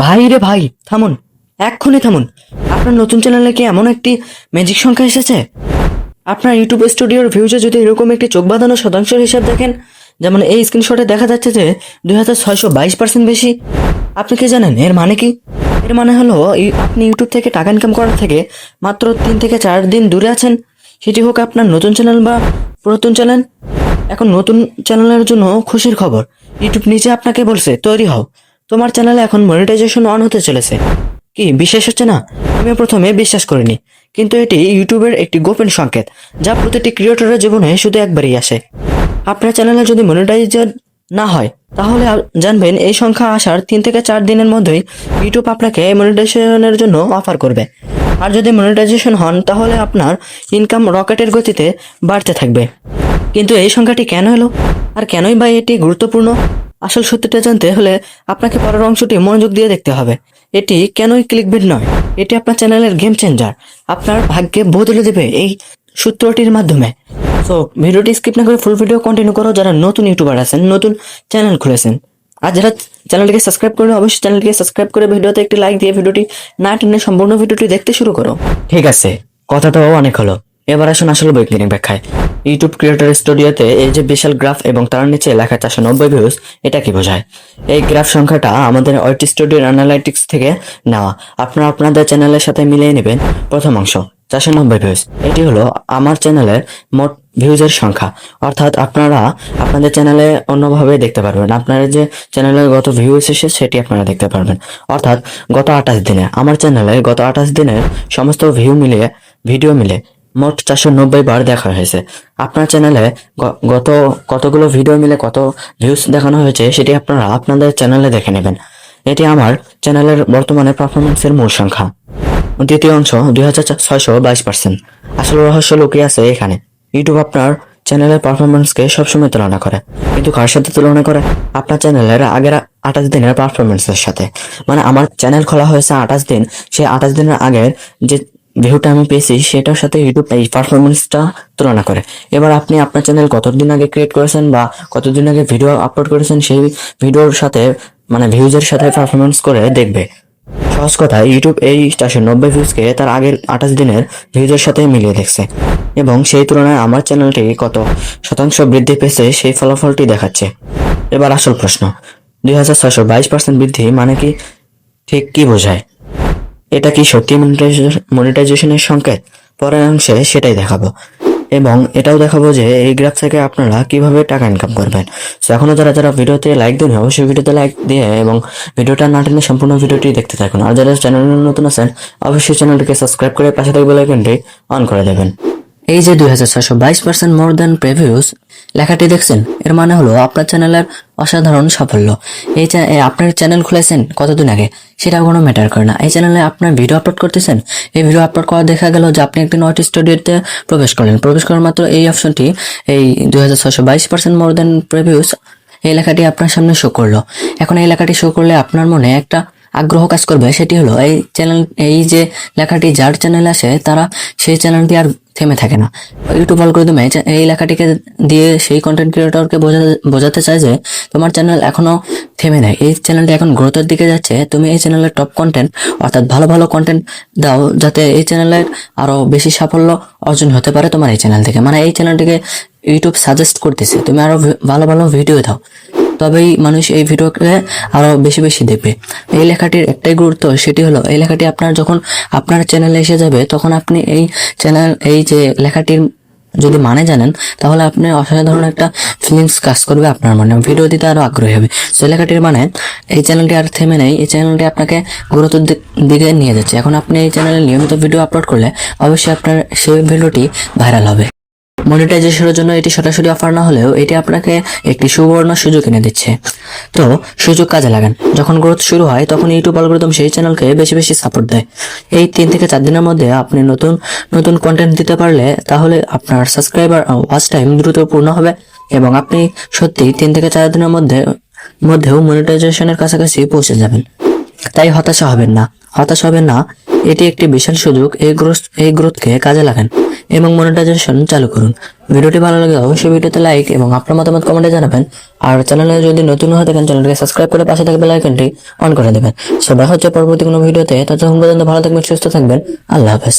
ভাই রে ভাই, থামুন। এক্ষুনি থামুন। আপনার নতুন চ্যানেলে কি এমন একটি ম্যাজিক সংখ্যা এসেছে? আপনার ইউটিউব স্টুডিওর ভিউজে যদি এরকম একটি চোখ বাঁধানো শতাংশের হিসাব দেখেন, যেমন এই স্ক্রিনশটে দেখা যাচ্ছে যে দুই হাজার ছয়শো বাইশ পার্সেন্ট বেশি। আপনি কি জানেন, এর মানে কি? এর মানে হলো আপনি ইউটিউব থেকে টাকা ইনকাম করার থেকে মাত্র তিন থেকে চার দিন দূরে আছেন। সেটি হোক আপনার নতুন চ্যানেল বা পুরাতন চ্যানেল। এখন নতুন চ্যানেলের জন্য খুশির খবর। ইউটিউব নিজে আপনাকে বলছে, তৈরি হও। তোমার চ্যানেলে এখন মনিটাইজেশন অন হতে চলেছে। কি, বিশ্বাস হচ্ছে না? আমি প্রথমে বিশ্বাস করিনি। কিন্তু এটি ইউটিউবের একটি গোপন সংকেত, যা প্রতিটি ক্রিয়েটরের জীবনে শুধু একবারই আসে। আপনার চ্যানেলে যদি মনিটাইজার না হয়, তাহলে জানবেন এই সংখ্যা আসার তিন থেকে চার দিনের মধ্যেই ইউটিউব আপনাকে মনিটাইজেশনের জন্য অফার করবে। আর যদি মনিটাইজেশন হন, তাহলে আপনার ইনকাম রকেটের গতিতে বাড়তে থাকবে। কিন্তু এই সংখ্যাটি কেন এলো? আর কেনই বা এটি গুরুত্বপূর্ণ? আসল সত্যিটা জানতে হলে আপনাকে পরের অংশটি মনোযোগ দিয়ে দেখতে হবে। এটি কেনই ক্লিক ক্লিকবেট নয়? এটি আপনার চ্যানেলের গেম চেঞ্জার। আপনার ভাগ্যে বদলে দেবে এই সূত্রটির মাধ্যমে। তো ভিডিওটি স্কিপ না করে ফুল ভিডিও কন্টিনিউ করো। যারা নতুন ইউটিউবার আছেন, নতুন চ্যানেল খুলেছেন, আর যারা চ্যানেলটিকে সাবস্ক্রাইব করে অবশ্যই চ্যানেলটিকে সাবস্ক্রাইব করে ভিডিওতে একটি লাইক দিয়ে ভিডিওটি না টেনে সম্পূর্ণ ভিডিওটি দেখতে শুরু করো। ঠিক আছে, কথাটাও অনেক হলো। এবার আসুন আসলে বৈজ্ঞানিক ব্যাখ্যায়। ইউটিউব ক্রিয়েটর স্টুডিওতে এই যে বিশাল গ্রাফ এবং তার নিচে লেখা চারশো নব্বই ভিউজ এটা কি বোঝায়? এই গ্রাফ সংখ্যাটা আমাদের ওয়াইটি স্টুডিওর অ্যানালাইটিক্স থেকে নেওয়া। আপনারা আপনাদের চ্যানেলের সাথে মিলিয়ে নেবেন। প্রথম অংশ, চারশো নব্বই ভিউজ এটি হলো আমার চ্যানেলের মোট ভিউজের সংখ্যা। অর্থাৎ আপনারা আপনাদের চ্যানেলে অন্যভাবে দেখতে পারবেন। আপনার যে চ্যানেলে গত ভিউ এসেছে, সেটি আপনারা দেখতে পারবেন। অর্থাৎ গত আঠাশ দিনে, আমার চ্যানেলে গত আঠাশ দিনের সমস্ত ভিউ মিলিয়ে ভিডিও মিলে মোট চারশো নব্বই বার দেখা হয়েছে। আপনার চ্যানেলে গত কতগুলো ভিডিও মিলে কত ভিউজ দেখানো হয়েছে, সেটি আপনারা আপনাদের চ্যানেলে দেখে নেবেন। এটি আমার চ্যানেলের বর্তমানে পারফরমেন্সের মূল সংখ্যা। দ্বিতীয় অংশ, দুই হাজার ছয়শো বাইশ পার্সেন্ট আসলে রহস্য লুকিয়ে আছে এখানে। ইউটিউব আপনার চ্যানেলের পারফরমেন্সকে সবসময় তুলনা করে। কিন্তু কার সাথে তুলনা করে? আপনার চ্যানেলের আগের আঠাশ দিনের পারফরমেন্সের সাথে। মানে আমার চ্যানেল খোলা হয়েছে আঠাশ দিন। সেই আঠাশ দিনের আগের যে ভিউটা আমি পেয়েছি, সেটার সাথে ইউটিউব এই পারফরমেন্সটা তুলনা করে। এবার আপনি আপনার চ্যানেল কতদিন আগে ক্রিয়েট করেছেন বা কতদিন আগে ভিডিও আপলোড করেছেন, সেই ভিডিওর সাথে মানে ভিউজের সাথে পারফরমেন্স করে দেখবে। সহজ কথা ইউটিউব এই চারশো নব্বই ভিউজকে তার আগের আঠাশ দিনের ভিউজের সাথে মিলিয়ে দেখছে। এবং সেই তুলনায় আমার চ্যানেলটি কত শতাংশ বৃদ্ধি পেয়েছে, সেই ফলাফলটি দেখাচ্ছে। এবার আসল প্রশ্ন, দুই হাজার ছয়শো বাইশ পার্সেন্ট বৃদ্ধি মানে কি? ঠিক কি বোঝায়? এটা কি সত্যি মনিটাইজেশনের সংকেত? পরের অংশে সেটাই দেখাবো। এবং এটাও দেখাবো যে এই গ্রাফ থেকে আপনারা কীভাবে টাকা ইনকাম করবেন। তো এখনও যারা যারা ভিডিওতে লাইক দেন অবশ্যই ভিডিওতে লাইক দিয়ে এবং ভিডিওটা না টেনে সম্পূর্ণ ভিডিওটি দেখতে থাকুন। আর যারা চ্যানেল নতুন আছেন, অবশ্যই চ্যানেলটিকে সাবস্ক্রাইব করে পাশে থাকবে লাইকনটি অন করে দেবেন। এই যে দুই হাজার ছয়শো বাইশ পার্সেন্ট মোর দ্যান প্রেভিউস লেখাটি দেখছেন? এর মানে হলো, আপনার চ্যানেলের অসাধারণ সাফল্য। এই আপনার চ্যানেল খুলেছেন কতদিন আগে? সেটা কোনো ম্যাটার করে না। এই চ্যানেলে আপনার ভিডিও আপলোড করতেছেন? এই ভিডিও আপলোড করা দেখা গেল যে আপনি একদিন ওয়াটি স্টুডিওতে প্রবেশ করলেন। প্রবেশ করার মাত্র এই অপশনটি এই দুই হাজার ছয়শো বাইশ পার্সেন্ট মোর দেন প্রেভিউস এই লেখাটি আপনার সামনে শো করল। এখন এই লেখাটি শো করলে আপনার মনে একটা আগ্রহ কাজ করবে। সেটি হলো, এই চ্যানেল এই যে লেখাটি যার চ্যানেল আসে, তারা সেই চ্যানেলটি আর থেমে থাকে না। ইউটিউব অ্যালগরিদমে এই লেখাটিকে দিয়ে সেই কন্টেন্ট ক্রিয়েটরকে বোঝাতে চায় যে তোমার চ্যানেল এখনও থেমে নেয় এই চ্যানেলটি এখন গ্রোথের দিকে যাচ্ছে। তুমি এই চ্যানেলের টপ কন্টেন্ট অর্থাৎ ভালো ভালো কন্টেন্ট দাও, যাতে এই চ্যানেলের আরও বেশি সাফল্য অর্জন হতে পারে তোমার এই চ্যানেল থেকে। মানে এই চ্যানেলটিকে ইউটিউব সাজেস্ট করতেছে। তুমি আরও ভালো ভালো ভিডিও দাও। তবেই মানুষ এই ভিডিওকে আরও বেশি বেশি দেখবে। এই লেখাটির একটাই গুরুত্ব সেটি হলো, এই লেখাটি আপনার যখন আপনার চ্যানেলে এসে যাবে, তখন আপনি এই চ্যানেল এই যে লেখাটির যদি মানে জানেন, তাহলে আপনি অসাধারণ একটা ফিলিংস কাজ করবে আপনার মনে। ভিডিও দিতে আরও আগ্রহী হবে। সো লেখাটির মানে এই চ্যানেলটি আর থেমে নেই। এই চ্যানেলটি আপনাকে গুরুত্বের দিকে নিয়ে যাচ্ছে। এখন আপনি এই চ্যানেলে নিয়মিত ভিডিও আপলোড করলে অবশ্যই আপনার সেই ভিডিওটি ভাইরাল হবে। মনিটাইজেশনের জন্য এটি সরাসরি অফার না হলেও এটি আপনাকে একটি সুবর্ণ সুযোগ এনে দিচ্ছে। তো, সুযোগ কাজে লাগান। যখন গ্রোথ শুরু হয়, তখন ইউটিউব অ্যালগরিদম সেই চ্যানেলকে বেশি বেশি সাপোর্ট দেয়। এই তিন থেকে চার দিনের মধ্যে আপনি নতুন নতুন কন্টেন্ট দিতে পারলে তাহলে আপনার সাবস্ক্রাইবার ওয়াচ টাইম দ্রুত পূর্ণ হবে এবং আপনি সত্যি তিন থেকে চার দিনের মধ্যে, মধ্যেও মনিটাইজেশনের কাছাকাছি পৌঁছে যাবেন। তাই হতাশা হবেন না। হতাশ হবেন না। এটি একটি বিশাল সুযোগ। এই গ্রোথ এই গ্রোথকে কাজে লাগান। এবং মনিটাইজেশন চালু করুন। ভিডিওটি ভালো লাগে অবশ্যই ভিডিওতে লাইক এবং আপনার মতামত কমেন্টে জানাবেন। আর চ্যানেলে যদি নতুন হয়ে থাকেন চ্যানেলটিকে সাবস্ক্রাইব করে পাশে থাকা বেল আইকনটি অন করে দেবেন। সবাই হচ্ছে পরবর্তী কোনো ভিডিওতে, ততক্ষণ পর্যন্ত ভালো থাকবেন, সুস্থ থাকবেন। আল্লাহ হাফেজ।